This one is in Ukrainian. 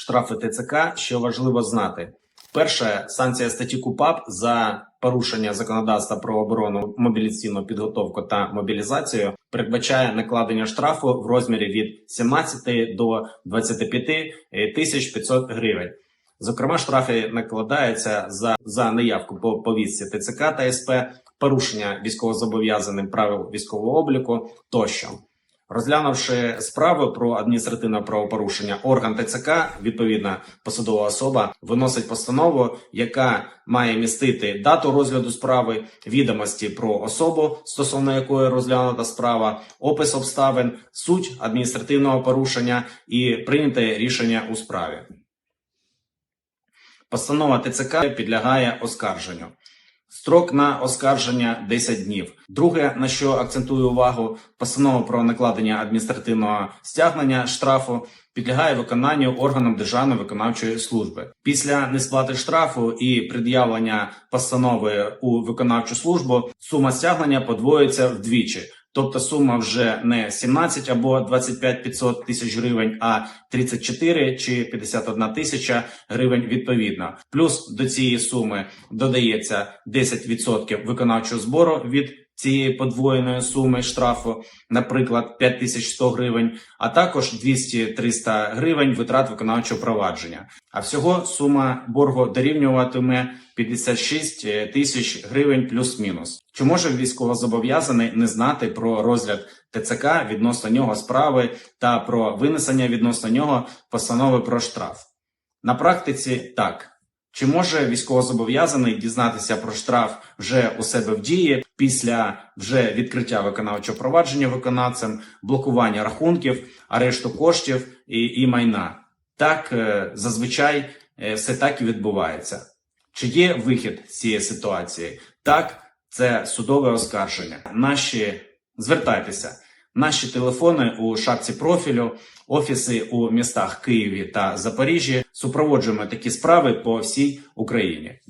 штрафи ТЦК, що важливо знати. Перше, санкція статті КУПАП за порушення законодавства про оборону, мобілізаційну підготовку та мобілізацію передбачає накладення штрафу в розмірі від 17 до 25 тисяч 500 гривень. Зокрема, штрафи накладаються за, за неявку по повістці ТЦК та СП, порушення військовозобов'язаним правил військового обліку тощо. Розглянувши справу про адміністративне правопорушення, орган ТЦК, відповідна посадова особа, виносить постанову, яка має містити дату розгляду справи, відомості про особу, стосовно якої розглянута справа, опис обставин, суть адміністративного порушення і прийняте рішення у справі. Постанова ТЦК підлягає оскарженню. Строк на оскарження 10 днів. Друге, на що акцентую увагу, постанова про накладення адміністративного стягнення штрафу підлягає виконанню органам Державної виконавчої служби. Після несплати штрафу і пред'явлення постанови у виконавчу службу сума стягнення подвоюється вдвічі. Тобто сума вже не 17 або 25 500 тисяч гривень, а 34 чи 51 тисяча гривень відповідно. Плюс до цієї суми додається 10% виконавчого збору від цієї подвоєної суми штрафу, наприклад, 5100 гривень, а також 200-300 гривень витрат виконавчого провадження. А всього сума боргу дорівнюватиме 56 тисяч гривень плюс-мінус. Чи може військовозобов'язаний не знати про розгляд ТЦК відносно нього справи та про винесення відносно нього постанови про штраф? На практиці так. Чи може військовозобов'язаний дізнатися про штраф вже у себе в дії після вже відкриття виконавчого провадження виконавцем, блокування рахунків, арешту коштів і, і майна? Так е, зазвичай е, все так і відбувається. Чи є вихід з цієї ситуації? Так, це судове оскарження. Наші звертайтеся. Наші телефони у шапці профілю, офіси у містах Києві та Запоріжжі супроводжуємо такі справи по всій Україні.